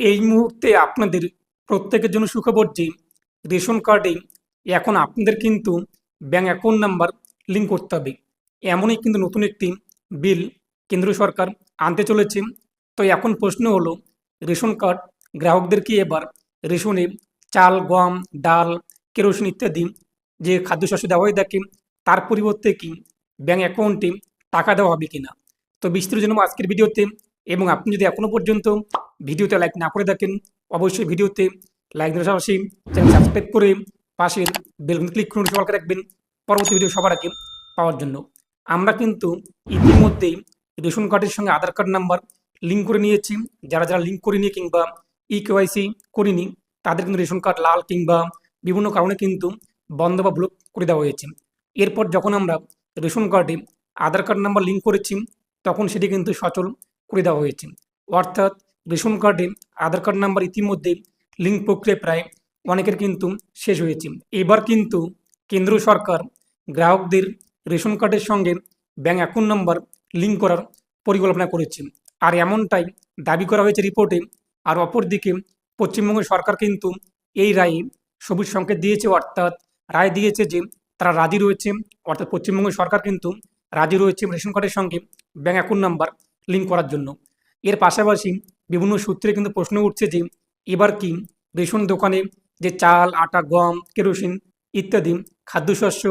এই মুহূর্তে আপনাদের প্রত্যেকের জন্য সুখবর যে রেশন কার্ডে এখন আপনাদের কিন্তু ব্যাঙ্ক অ্যাকাউন্ট নাম্বার লিঙ্ক করতে হবে। এমনই কিন্তু নতুন একটি বিল কেন্দ্র সরকার আনতে চলেছে। তো এখন প্রশ্ন হলো, রেশন কার্ড গ্রাহকদেরকে এবার রেশনে চাল, গম, ডাল, কেরোসিন ইত্যাদি যে খাদ্যশস্য দেওয়া হয়ে থাকে, তার পরিবর্তে কি ব্যাঙ্ক অ্যাকাউন্টে টাকা দেওয়া হবে কিনা? তো বিস্তারিত জন্য আজকের ভিডিওতে এবং আপনি যদি এখনও পর্যন্ত ভিডিওতে লাইক না করে থাকেন, অবশ্যই ভিডিওতে লাইক দেওয়ার পাশাপাশি চ্যানেল সাবস্ক্রাইব করে পাশের বেলগুন ক্লিক করে সবাইকে রাখবেন। পরবর্তী ভিডিও সবার আগে পাওয়ার জন্য। আমরা কিন্তু ইতিমধ্যেই রেশন কার্ডের সঙ্গে আধার কার্ড নাম্বার লিঙ্ক করে নিয়েছি। যারা যারা লিঙ্ক করিনি কিংবা ই কেওয়াইসি করিনি, তাদের কিন্তু রেশন কার্ড লাল কিংবা বিভিন্ন কারণে কিন্তু বন্ধ বা ব্লক করে দেওয়া হয়েছে। এরপর যখন আমরা রেশন কার্ডে আধার কার্ড নাম্বার লিঙ্ক করেছি, তখন সেটি কিন্তু সচল করে দেওয়া হয়েছে। অর্থাৎ রেশন কার্ডে আধার কার্ড নাম্বার ইতিমধ্যে লিঙ্ক প্রক্রিয়া প্রায় অনেকের কিন্তু শেষ হয়েছে। এবার কিন্তু কেন্দ্র সরকার গ্রাহকদের রেশন কার্ডের সঙ্গে ব্যাঙ্ক অ্যাকাউন্ট নাম্বার লিঙ্ক করার পরিকল্পনা করেছে। আর এমনটাই দাবি করা হয়েছে রিপোর্টে। আর অপরদিকে পশ্চিমবঙ্গ সরকার কিন্তু এই রায়ে সবুজ সংকেত দিয়েছে, অর্থাৎ রায় দিয়েছে যে তারা রাজি রয়েছে। অর্থাৎ পশ্চিমবঙ্গ সরকার কিন্তু রাজি রয়েছে রেশন কার্ডের সঙ্গে ব্যাঙ্ক অ্যাকাউন্ট নাম্বার লিঙ্ক করার জন্য। এর পাশাপাশি বিভিন্ন সূত্রে কিন্তু প্রশ্ন উঠছে যে এবার কি রেশন দোকানে যে চাল, আটা, গম, কেরোসিন ইত্যাদি খাদ্যশস্য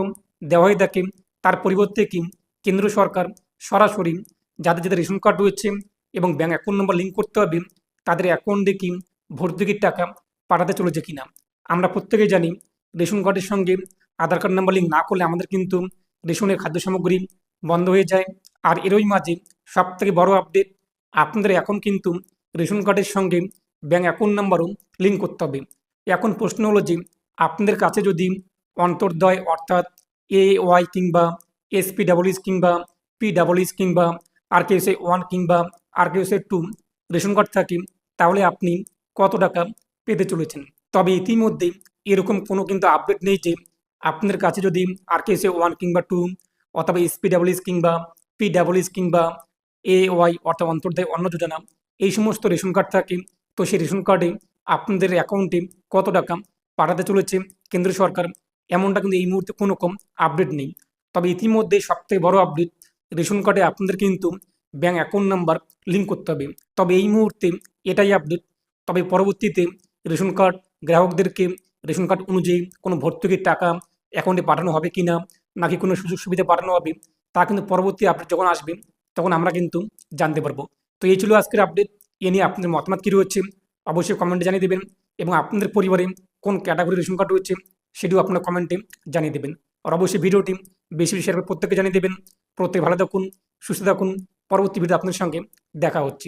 দেওয়া হয়ে থাকে, তার পরিবর্তে কি কেন্দ্র সরকার সরাসরি যাদের যাদের রেশন কার্ড রয়েছে এবং ব্যাঙ্ক অ্যাকাউন্ট নম্বর লিঙ্ক করতে হবে, তাদের অ্যাকাউন্টে কি ভর্তুকির টাকা পাঠাতে চলেছে কিনা? আমরা প্রত্যেকেই জানি রেশন কার্ডের সঙ্গে আধার কার্ড নাম্বার লিঙ্ক না করলে আমাদের কিন্তু রেশনের খাদ্য সামগ্রী বন্ধ হয়ে যায়। আর এরই মাঝে সব থেকে বড় আপডেট আপনাদের এখন কিন্তু রেশন কার্ডের সঙ্গে ব্যাঙ্ক অ্যাকাউন্ট নাম্বারও লিঙ্ক করতে হবে। এখন প্রশ্ন হলো যে, আপনাদের কাছে যদি অন্তর্দয় অর্থাৎ এ ওয়াই কিংবা এসপি ডাবলিস কিংবা পি ডাবলিস কিংবা আর কেউ সে ওয়ান কিংবা আর কেউ সে টু রেশন কার্ড থাকে, তাহলে আপনি কত টাকা পেতে চলেছেন? তবে ইতিমধ্যে এরকম কোনো কিন্তু আপডেট নেই যে, আপনাদের কাছে যদি আর কে সে ওয়ান কিংবা টু অথবা এসপি ডাবলিস কিংবা পি ডাবলিস কিংবা এ ওয়াই অর্থাৎ অন্তর্দায় অন্য যোজনা এই সমস্ত রেশন কার্ড থাকে তো সেই রেশন কার্ডে আপনাদের অ্যাকাউন্টে কত টাকা পাঠাতে চলেছে কেন্দ্র সরকার? এমনটা কিন্তু এই মুহূর্তে কোনো রকম আপডেট নেই। তবে ইতিমধ্যে সবথেকে বড় আপডেট রেশন কার্ডে আপনাদের কিন্তু ব্যাঙ্ক অ্যাকাউন্ট নাম্বার লিঙ্ক করতে হবে। তবে এই মুহূর্তে এটাই আপডেট তবে পরবর্তীতে রেশন কার্ড গ্রাহকদেরকে রেশন কার্ড অনুযায়ী কোনো ভর্তুকির টাকা অ্যাকাউন্টে পাঠানো হবে কি না নাকি কোনো সুযোগ সুবিধা পাঠানো হবে, তা কিন্তু পরবর্তী আপডেট যখন আসবে, তখন আমরা কিন্তু জানতে পারব। তো এই ছিল আজকের আপডেট এ নিয়ে আপনাদের মতামত কী রয়েছে? অবশ্যই কমেন্টে জানিয়ে দেবেন। এবং আপনাদের পরিবারে কোন ক্যাটাগরি রেশন কার্ড রয়েছে, সেটিও আপনারা কমেন্টে জানিয়ে দেবেন। আর অবশ্যই ভিডিওটি বেশি বেশি শেয়ার করে প্রত্যেকে জানিয়ে দেবেন। প্রত্যেকে ভালো থাকুন, সুস্থ থাকুন। পরবর্তী ভিডিও আপনাদের সঙ্গে দেখা হচ্ছে।